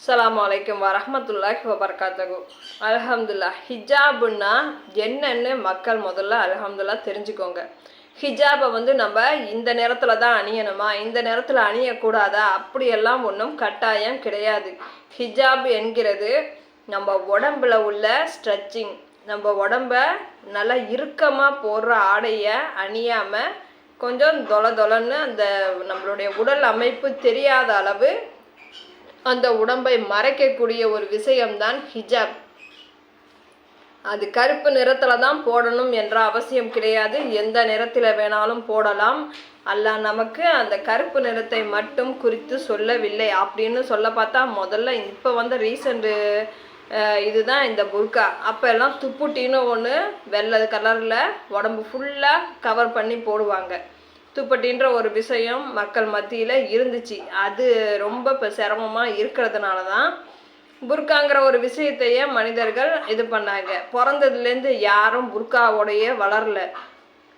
அஸ்ஸலாமு அலைக்கும் வரஹ்மத்துல்லாஹி வபரகாத்தகு அல்ஹம்துல்லா ஹிஜாபுன்னா என்னன்னு மக்கள் முதல்ல அலஹம்துல்லா தெரிஞ்சுக்கோங்க. ஹிஜாபை வந்து நம்ம இந்த நேரத்தில் தான் அணியணுமா? இந்த நேரத்தில் அணியக்கூடாதா? அப்படியெல்லாம் ஒன்றும் கட்டாயம் கிடையாது. ஹிஜாப் என்கிறது நம்ம உடம்புல உள்ள ஸ்ட்ரெச்சிங் நம்ம உடம்ப நல்லா இறுக்கமாக போடுற ஆடையை அணியாமல் கொஞ்சம் தொல தொலன்னு அந்த நம்மளுடைய உடல் அமைப்பு தெரியாத அளவு அந்த உடம்பை மறைக்கக்கூடிய ஒரு விஷயம்தான் ஹிஜாப். அது கருப்பு நிறத்தில் தான் போடணும் என்ற அவசியம் கிடையாது. எந்த நிறத்தில் வேணாலும் போடலாம். அல்லாஹ் நமக்கு அந்த கருப்பு நிறத்தை மட்டும் குறித்து சொல்லவில்லை அப்படின்னு சொல்ல பார்த்தா முதல்ல இப்போ வந்து ரீசண்டு இதுதான் இந்த புர்கா. அப்போ எல்லாம் துப்புட்டின்னு ஒன்று வெள்ளை கலரில் உடம்பு ஃபுல்லாக கவர் பண்ணி போடுவாங்க. துப்பட்டின்ற ஒரு விஷயம் மக்கள் மத்தியில் இருந்துச்சு. அது ரொம்ப இப்போ சிரமமாக இருக்கிறதுனால தான் புர்காங்கிற ஒரு விஷயத்தையே மனிதர்கள் இது பண்ணாங்க. பிறந்ததுலேருந்து யாரும் புர்காவோடைய வளரல.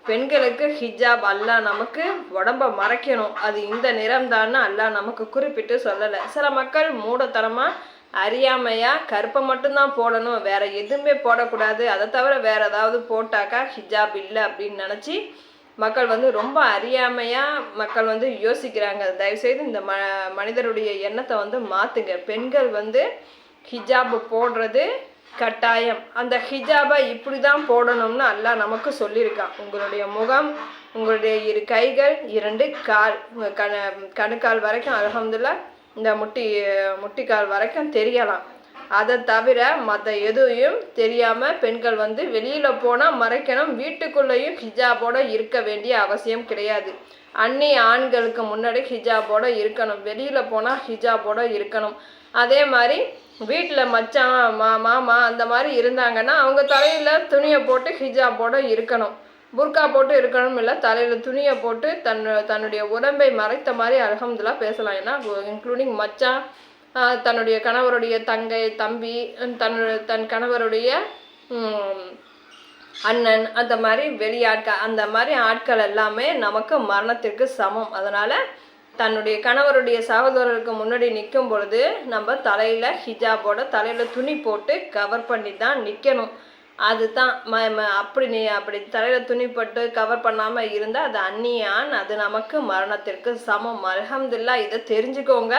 பெண்களுக்கு ஹிஜாப் அல்லாஹ் நமக்கு உடம்ப மறைக்கணும். அது இந்த நிறம்தான்னு அல்லாஹ் நமக்கு குறிப்பிட்டு சொல்லலை. சில மக்கள் மூடத்தனமாக அறியாமையா கருப்பை மட்டும்தான் போடணும். வேற எதுவுமே போடக்கூடாது. அதை தவிர வேற ஏதாவது போட்டாக்கா ஹிஜாப் இல்லை அப்படின்னு நினச்சி மக்கள் வந்து ரொம்ப அறியாமையாக மக்கள் வந்து யோசிக்கிறாங்க. தயவுசெய்து இந்த ம மனிதருடைய எண்ணத்தை வந்து மாற்றுங்க பெண்கள் வந்து ஹிஜாப் போடுறது கட்டாயம். அந்த ஹிஜாபை இப்படி தான் போடணும்னு அல்லாஹ் நமக்கு சொல்லியிருக்கான் உங்களுடைய முகம் உங்களுடைய இரு கைகள் இரண்டு கால். கண கணுக்கால் வரைக்கும் அலகம்துல்லா இந்த முட்டி முட்டிக்கால் வரைக்கும் தெரியலாம். அதை தவிர மற்ற எதுவும் தெரியாமல் பெண்கள் வந்து வெளியில் போனால் மறைக்கணும் வீட்டுக்குள்ளேயும் ஹிஜாபோட இருக்க வேண்டிய அவசியம் கிடையாது. அன்னி ஆண்களுக்கு முன்னாடி ஹிஜாபோட இருக்கணும் வெளியில் போனால் ஹிஜாபோட இருக்கணும். அதே மாதிரி வீட்டில் மச்சான் மா மாமா அந்த மாதிரி இருந்தாங்கன்னா அவங்க தலையில் துணியை போட்டு ஹிஜாபோட இருக்கணும். புர்கா போட்டு இருக்கணும் இல்லை தலையில் துணியை போட்டு தன் தன்னுடைய உடம்பை மறைத்த மாதிரி அலகம்துல்லா பேசலாம். ஏன்னா இன்க்ளூடிங் மச்சான் தன்னுடைய கணவருடைய தங்கை தம்பி தன்னுடைய தன் கணவருடைய அண்ணன் அந்த மாதிரி வெளியாட்கள் அந்த மாதிரி ஆட்கள் எல்லாமே நமக்கு மரணத்திற்கு சமம். அதனால் தன்னுடைய கணவருடைய சகோதரருக்கு முன்னாடி நிற்கும் பொழுது நம்ம தலையில் ஹிஜாபோட தலையில் துணி போட்டு கவர் பண்ணி தான் நிற்கணும் அதுதான் ம அப்படி நீ அப்படி தலையில் துணி போட்டு கவர் பண்ணாமல் இருந்தால் அது அந்நியான் அது நமக்கு மரணத்திற்கு சமம். அலகம்துல்லா இதை தெரிஞ்சுக்கோங்க.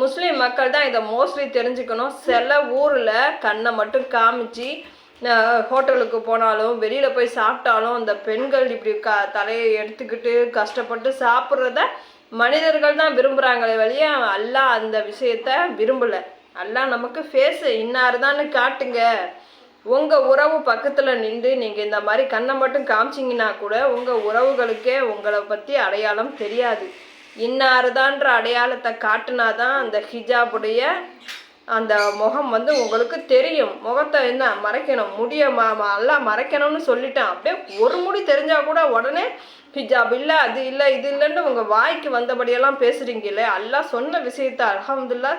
முஸ்லீம் மக்கள் தான் இதை மோஸ்ட்லி தெரிஞ்சுக்கணும். சில ஊரில் கண்ணை மட்டும் காமிச்சு ஹோட்டலுக்கு போனாலும் வெளியில் போய் சாப்பிட்டாலும் அந்த பெண்கள் இப்படி க தலையை எடுத்துக்கிட்டு கஷ்டப்பட்டு சாப்பிட்றத மனிதர்கள் தான் விரும்புகிறாங்களே வழியே அல்லா அந்த விஷயத்த விரும்பலை. அல்லா நமக்கு ஃபேஸு இன்னாருதான்னு காட்டுங்க. உங்கள் உறவு பக்கத்தில் நின்று நீங்கள் இந்த மாதிரி கண்ணை மட்டும் காமிச்சிங்கன்னா கூட உங்கள் உறவுகளுக்கே உங்களை பற்றி அடையாளம் தெரியாது. இன்னாருதான்ற அடையாளத்தை காட்டினாதான் அந்த ஹிஜாபுடைய அந்த முகம் வந்து உங்களுக்கு தெரியும். முகத்தை என்ன மறைக்கணும்? முடிய எல்லாம் மறைக்கணும்னு சொல்லிட்டேன். அப்படியே ஒரு முடி தெரிஞ்சா கூட உடனே ஹிஜாப் இல்லை அது இல்லை இது இல்லைன்னு உங்கள் வாய்க்கு வந்தபடியெல்லாம் பேசுகிறீங்களே எல்லாம் சொன்ன விஷயத்த அல்ஹம்துல்லா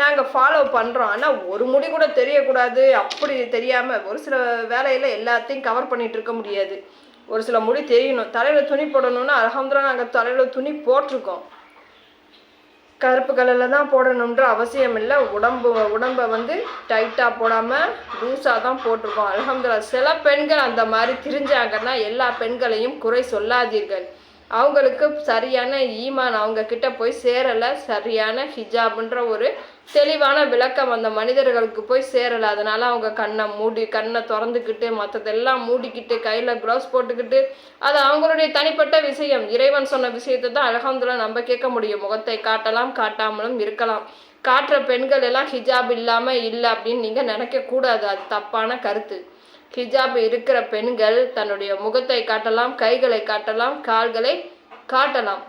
நாங்கள் ஃபாலோ பண்ணுறோம் ஆனால் ஒரு முடி கூட தெரியக்கூடாது. அப்படி தெரியாமல் ஒரு சில வேலையில் எல்லாத்தையும் கவர் பண்ணிட்டு இருக்க முடியாது. ஒரு சில முடி தெரியணும். தலையில் துணி போடணும்னா அல்ஹம்துல்லா நாங்கள் தலையில் துணி போட்டிருக்கோம். கருப்பு கலரில் தான் போடணுன்ற அவசியம் இல்லை. உடம்பு உடம்பை வந்து டைட்டாக போடாமல் லூஸாக தான் போட்டிருக்கோம். அல்ஹம்துலில்லா சில பெண்கள் அந்த மாதிரி திரிஞ்சாங்கன்னா எல்லா பெண்களையும் குறை சொல்லாதீர்கள். அவங்களுக்கு சரியான ஈமான் அவங்க கிட்ட போய் சேரலை சரியான ஹிஜாப்ன்ற ஒரு தெளிவான விளக்கம் அந்த மனிதர்களுக்கு போய் சேரலை. அதனால அவங்க கண்ணை மூடி கண்ணை திறந்துக்கிட்டு மற்றதெல்லாம் மூடிக்கிட்டு கையில் க்ளவுஸ் போட்டுக்கிட்டு அது அவங்களுடைய தனிப்பட்ட விஷயம். இறைவன் சொன்ன விஷயத்தை தான் அலகம்துல்லா நம்ம கேட்க முடியும். முகத்தை காட்டலாம் காட்டாமலும் இருக்கலாம். காட்டுற பெண்கள் எல்லாம் ஹிஜாப் இல்லாமல் இல்லை அப்படின்னு நீங்கள் நினைக்கக்கூடாது. அது தப்பான கருத்து. ஹிஜாப் இருக்கிற பெண்கள் தன்னுடைய முகத்தை காட்டலாம் கைகளை காட்டலாம் கால்களை காட்டலாம்.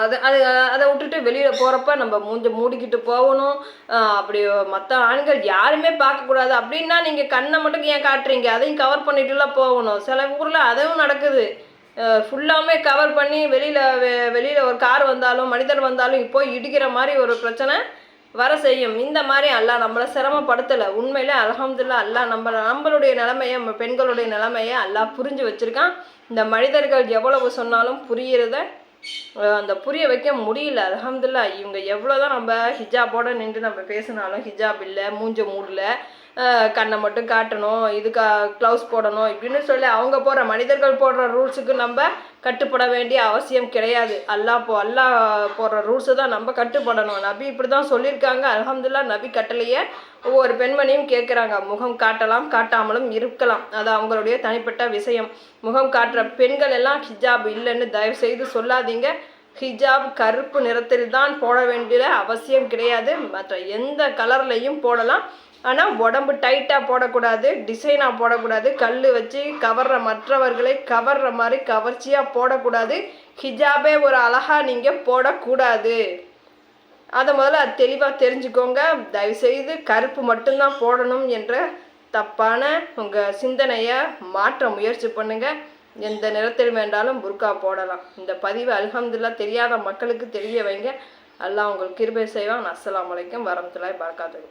அது அது அதை விட்டுட்டு வெளியில் போகிறப்ப நம்ம மூஞ்ச மூடிக்கிட்டு போகணும். அப்படி மற்ற ஆண்கள் யாருமே பார்க்கக்கூடாது அப்படின்னா நீங்கள் கண்ணை மட்டும் ஏன் காட்டுறீங்க? அதையும் கவர் பண்ணிட்டுலாம் போகணும். சில ஊரில் அதுவும் நடக்குது. ஃபுல்லாமே கவர் பண்ணி வெளியில் வெளியில் ஒரு கார் வந்தாலும் மனிதர் வந்தாலும் போய் இடிக்கிற மாதிரி ஒரு பிரச்சனை வர செய்யும். இந்த மாதிரி அல்லாஹ் நம்மளை சிரமப்படுத்தலை. உண்மையிலே அலகம்துல்லா அல்லாஹ் நம்ம நம்மளுடைய நிலைமையை நம்ம பெண்களுடைய நிலைமையை அல்லா புரிஞ்சு வச்சுருக்கான். இந்த மனிதர்கள் எவ்வளவு சொன்னாலும் புரியறத அந்த புரிய வைக்க முடியல. அலகம்துல்லா இவங்க எவ்வளோதான் நம்ம ஹிஜாபோட நின்று நம்ம பேசினாலும் ஹிஜாப் இல்லை மூஞ்ச மூடல. கண்ணை மட்டும் காட்டணும் இதுக்கு க்ளவுஸ் போடணும் இப்படின்னு சொல்லி அவங்க போடுற மனிதர்கள் போடுற ரூல்ஸுக்கு நம்ம கட்டுப்பட வேண்டிய அவசியம் கிடையாது. அல்லாஹ் போ அல்லாஹ் போடுற ரூல்ஸு தான் நம்ம கட்டுப்படணும். நபி இப்படி தான் சொல்லியிருக்காங்க. அலமதுல்லா நபி கட்டளையே ஒவ்வொரு பெண்மணியும் கேட்குறாங்க முகம் காட்டலாம் காட்டாமலும் இருக்கலாம். அது அவங்களுடைய தனிப்பட்ட விஷயம். முகம் காட்டுற பெண்கள் எல்லாம் ஹிஜாப் இல்லைன்னு தயவு செய்து சொல்லாதீங்க. ஹிஜாப் கருப்பு நிறத்தில் தான் போட வேண்டிய அவசியம் கிடையாது. மற்ற எந்த கலர்லையும் போடலாம். ஆனால் உடம்பு டைட்டாக போடக்கூடாது டிசைனாக போடக்கூடாது கல் வச்சு கவர்ற மற்றவர்களை கவர்ற மாதிரி கவர்ச்சியாக போடக்கூடாது. ஹிஜாபே ஒரு அழகாக நீங்கள் போடக்கூடாது. அதை முதல்ல அது தெளிவாக தெரிஞ்சுக்கோங்க. தயவுசெய்து கருப்பு மட்டும்தான் போடணும் என்ற தப்பான உங்கள் சிந்தனையை மாற்ற முயற்சி பண்ணுங்கள் எந்த நிறத்தில் வேண்டாலும் புர்கா போடலாம். இந்த பதிவு அல்ஹம்துல்லா தெரியாத மக்களுக்கு தெரிய வைங்க. அல்லாஹ் உங்களுக்கு கிருபை செய்வான். அஸ்லாம் அலைக்கும் வரமத்துல்லாஹி பார்க்காதது